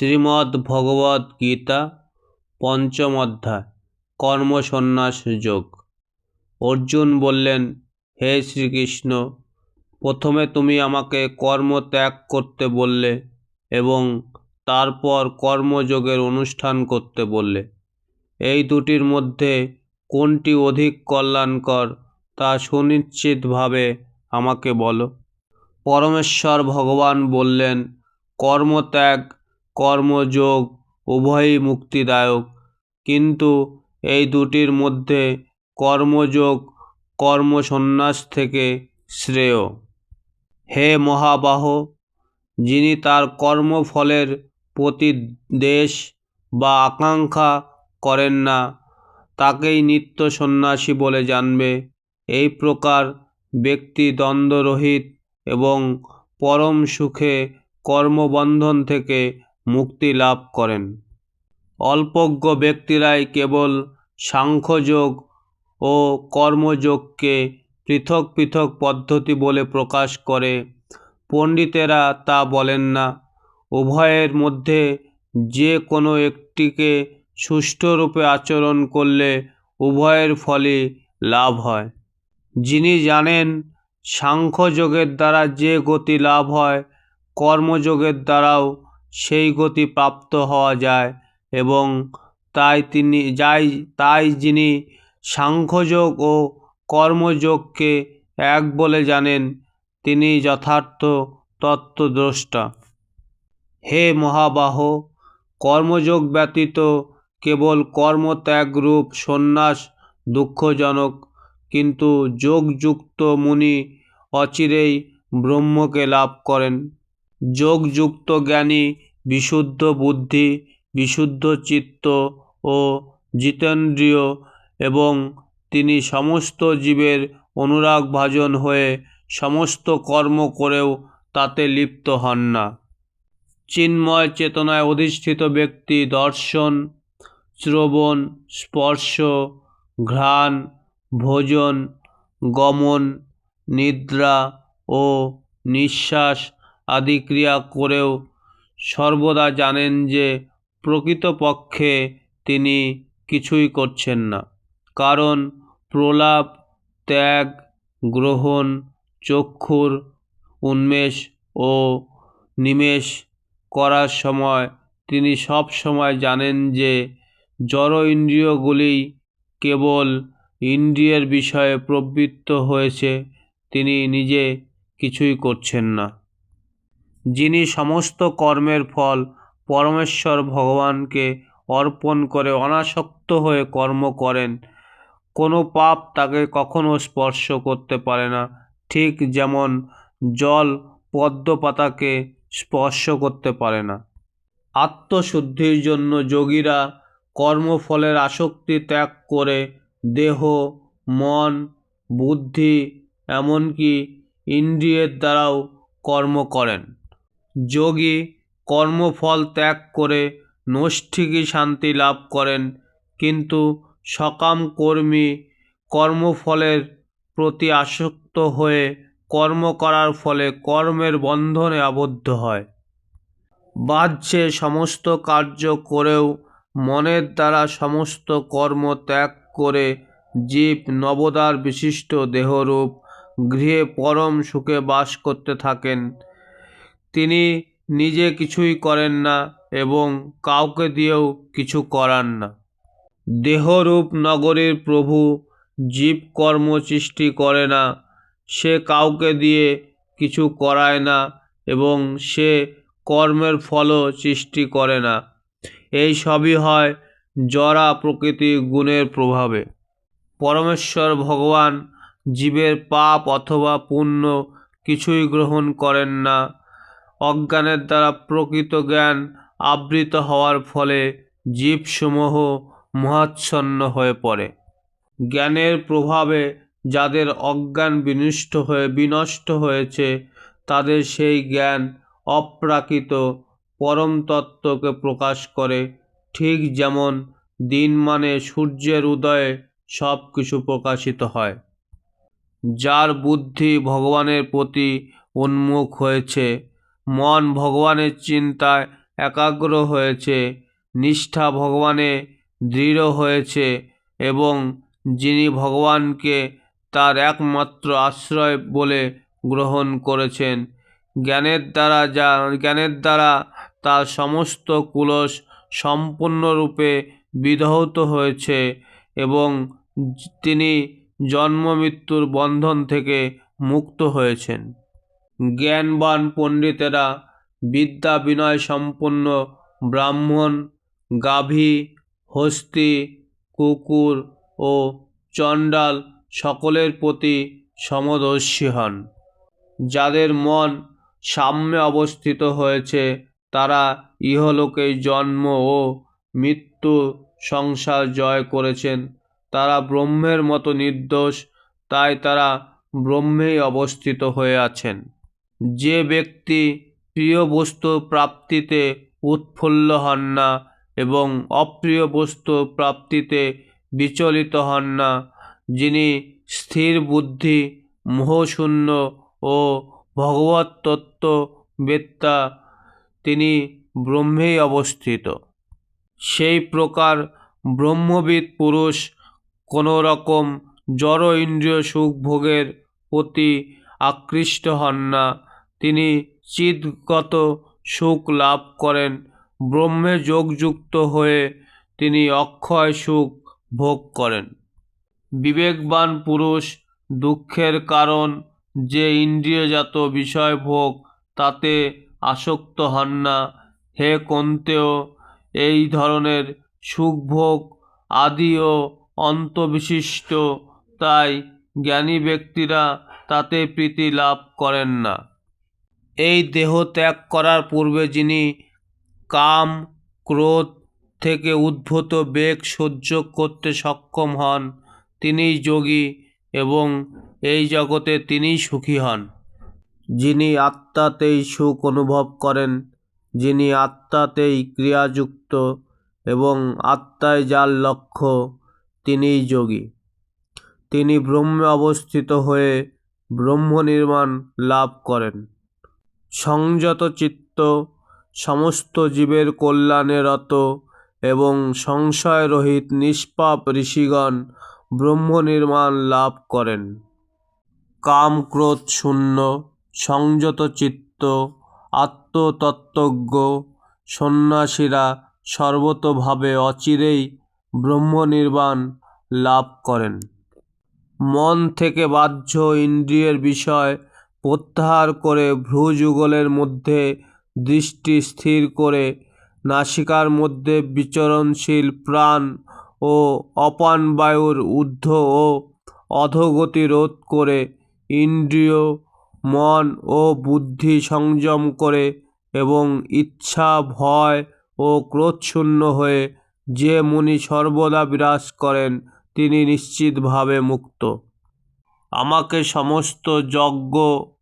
শ্রীমদ্ ভগবদ্ গীতা পঞ্চম অধ্যায় কর্মসন্ন্যাস যোগ অর্জুন বললেন, হে শ্রীকৃষ্ণ, প্রথমে তুমি আমাকে কর্ম ত্যাগ করতে বললে এবং তারপর কর্মযোগের অনুষ্ঠান করতে বললে। এই দুটির মধ্যে কোনটি অধিক কল্যাণকর তা সুনিশ্চিতভাবে আমাকে বলো। পরমেশ্বর ভগবান বললেন, কর্মত্যাগ কর্মযোগ উভয়ই মুক্তিদায়ক। কিন্তু এই দুটির মধ্যে কর্মযোগ, কর্মসন্ন্যাস থেকে শ্রেয়। হে মহাবাহ, যিনি তার কর্মফলের প্রতি দেশ বা আকাঙ্ক্ষা করেন না, তাকেই নিত্য সন্ন্যাসী বলে জানবে। এই প্রকার ব্যক্তি দ্বন্দ্বরহিত এবং পরম সুখে কর্মবন্ধন থেকে মুক্তি লাভ করেন। অল্পজ্ঞ ব্যক্তিরাই কেবল সাংখ্যযোগ ও কর্মযোগকে পৃথক পৃথক পদ্ধতি বলে প্রকাশ করে। পণ্ডিতেরা তা বলেন না। উভয়ের মধ্যে যে কোনো একটিকে সুষ্ঠুরূপে আচরণ করলে উভয়ের ফলই লাভ হয়। যিনি জানেন সাংখ্যযোগের দ্বারা যে গতি লাভ হয়, কর্মযোগের দ্বারাও সেই গতি প্রাপ্ত হওয়া যায় এবং তাই তিনি যাই, তাই যিনি সাংখ্যযোগ ও কর্মযোগকে এক বলে জানেন, তিনি যথার্থ তত্ত্বদ্রষ্টা। হে মহাবাহ, কর্মযোগ ব্যতীত কেবল কর্মত্যাগরূপ সন্ন্যাস দুঃখজনক, কিন্তু যোগযুক্ত মুনি অচিরেই ব্রহ্মকে লাভ করেন। যোগযুক্ত জ্ঞানী, বিশুদ্ধ বুদ্ধি, বিশুদ্ধ চিত্ত ও জিতেন্দ্রিয় এবং তিনি সমস্ত জীবের অনুরাগভাজন হয়ে সমস্ত কর্ম করেও তাতে লিপ্ত হন না। চিন্ময় চেতনায় অধিষ্ঠিত ব্যক্তি দর্শন, শ্রবণ, স্পর্শ, ঘ্রাণ, ভোজন, গমন, নিদ্রা ও নিঃশ্বাস আদি ক্রিয়া করেও সর্বদা জানেন যে প্রকৃতপক্ষে তিনি কিছুই করছেন না। কারণ প্রলাপ, ত্যাগ, গ্রহণ, চক্ষুর উন্মেষ ও নিমেষ করার সময় তিনি সব সময় জানেন যে জড় ইন্দ্রিয়গুলি কেবল ইন্দ্রিয়ের বিষয়ে প্রবৃত্ত হয়েছে, তিনি নিজে কিছুই করছেন না। যিনি সমস্ত কর্মের ফল পরমেশ্বর ভগবানকে অর্পণ করে অনাসক্ত হয়ে কর্ম করেন, কোনো পাপ তাকে কখনো স্পর্শ করতে পারে না। ঠিক যেমন জল পদ্মপাতাকে স্পর্শ করতে পারে না। আত্মশুদ্ধির জন্য যোগীরা কর্মফলের আসক্তি ত্যাগ করে দেহ, মন, বুদ্ধি, এমনকি ইন্দ্রিয়ের দ্বারাও কর্ম করেন। যোগী কর্মফল ত্যাগ করে নৈষ্ঠিকী শান্তি লাভ করেন। কিন্তু সকাম কর্মী কর্মফলের প্রতি আসক্ত হয়ে কর্ম করার ফলে কর্মের বন্ধনে আবদ্ধ হয়। বাহ্যে সমস্ত কার্য করেও মনের দ্বারা সমস্ত কর্ম ত্যাগ করে জীব নবদার বিশিষ্ট দেহরূপ গৃহে পরম সুখে বাস করতে থাকেন। তিনি নিজে কিছুই করেন না এবং কাউকে দিয়েও কিছু করান না। দেহরূপ নগরীর প্রভু জীব কর্ম সৃষ্টি করে না, সে কাউকে দিয়ে কিছু করায় না এবং সে কর্মের ফলও সৃষ্টি করে না। এই সবই হয় জরা প্রকৃতি গুণের প্রভাবে। পরমেশ্বর ভগবান জীবের পাপ অথবা পুণ্য কিছুই গ্রহণ করেন না অজ্ঞানের দ্বারা প্রকৃত জ্ঞান আবৃত হওয়ার ফলে জীবসমূহ মহাচ্ছন্ন হয়ে পড়ে। জ্ঞানের প্রভাবে যাদের অজ্ঞান বিনষ্ট হয়ে, বিনষ্ট হয়েছে, তাদের সেই জ্ঞান অপ্রাকৃত পরম তত্ত্বকে প্রকাশ করে। ঠিক যেমন দিন মানে সূর্যের উদয়ে সব কিছু প্রকাশিত হয়। যার বুদ্ধি ভগবানের প্রতি উন্মুখ হয়েছে মন ভগবানের চিন্তায় একাগ্র হয়েছে, নিষ্ঠা ভগবানে দৃঢ় হয়েছে এবং যিনি ভগবানকে তার একমাত্র আশ্রয় বলে গ্রহণ করেছেন, জ্ঞানের দ্বারা যা, জ্ঞানের দ্বারা তার সমস্ত কুলস সম্পূর্ণরূপে বিধৌত হয়েছে এবং তিনি জন্ম মৃত্যুর বন্ধন থেকে মুক্ত হয়েছেন। জ্ঞানবান পণ্ডিতেরা বিদ্যা বিনয় সম্পন্ন ব্রাহ্মণ, গাভী, হস্তি, কুকুর ও চণ্ডাল সকলের প্রতি সমদর্শী হন। যাদের মন সাম্যে অবস্থিত হয়েছে, তারা ইহলোকে জন্ম ও মৃত্যু সংসার জয় করেছেন। তারা ব্রহ্মের মতো নির্দোষ, তাই তারা ব্রহ্মেই অবস্থিত হয়ে আছেন। যে ব্যক্তি প্রিয় বস্তু প্রাপ্তিতে উৎফুল্ল হন না এবং অপ্রিয় বস্তু প্রাপ্তিতে বিচলিত হন না, যিনি স্থির বুদ্ধি, মোহশূন্য ও ভগবত তত্ত্ব বেত্তা তিনি ব্রহ্মেই অবস্থিত। সেই প্রকার ব্রহ্মবিদ পুরুষ কোনো রকম জড় ইন্দ্রিয় সুখ ভোগের প্রতি আকৃষ্ট হন না তিনি চিৎগত সুখ লাভ করেন। ব্রহ্মে যোগযুক্ত হয়ে তিনি অক্ষয় সুখ ভোগ করেন। বিবেকবান পুরুষ, দুঃখের কারণ যে ইন্দ্রিয়জাত বিষয় ভোগ তাতে আসক্ত হন না। হে কন্তেও, এই ধরনের সুখভোগ আদি ও অন্তবিশিষ্ট, তাই জ্ঞানী ব্যক্তিরা তাতে প্রীতি লাভ করেন না। এই দেহ ত্যাগ করার পূর্বে যিনি কাম, ক্রোধ থেকে উদ্ভূত বেগ সহ্য করতে সক্ষম হন, তিনিই যোগী এবং এই জগতে তিনিই সুখী হন। যিনি আত্মাতেই সুখ অনুভব করেন, যিনি আত্মাতেই ক্রিয়াযুক্ত এবং আত্মায় যার লক্ষ্য, তিনিই যোগী। তিনি ব্রহ্মে অবস্থিত হয়ে ব্রহ্ম নির্মাণ লাভ করেন। সংযত চিত্ত, সমস্ত জীবের কল্যাণে রত এবং সংশয় সংশয়রহিত নিষ্পাপ ঋষিগণ ব্রহ্ম নির্মাণ লাভ করেন। কাম ক্রোধ শূন্য, সংযত চিত্ত, আত্মতত্ত্বজ্ঞ, সন্ন্যাসীরা সর্বতোভাবে অচিরেই ব্রহ্ম নির্বাণ লাভ করেন। মন থেকে বাহ্য ইন্দ্রিয়ের বিষয় প্রত্যাহার করে ভ্রুযুগলের মধ্যে দৃষ্টি স্থির করে নাসিকার মধ্যে বিচরণশীল প্রাণ ও অপান বায়ুর ঊর্ধ্ব ও অধোগতি রোধ করে ইন্দ্রিয়, মন ও বুদ্ধি সংযম করে এবং ইচ্ছা, ভয় ও ক্রোধশূন্য হয়ে যে মুনি সর্বদা বিরাজ করেন, তিনি নিশ্চিতভাবে মুক্ত। আমাকে সমস্ত যজ্ঞ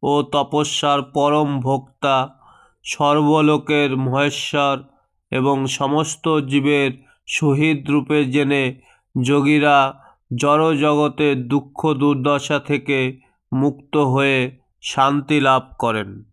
ও তপস্যার পরম ভোক্তা, সর্বলোকের মহেশ্বর এবং সমস্ত জীবের শহীদ রূপে জেনে যোগীরা জড়জগতের দুঃখ দুর্দশা থেকে মুক্ত হয়ে শান্তি লাভ করেন।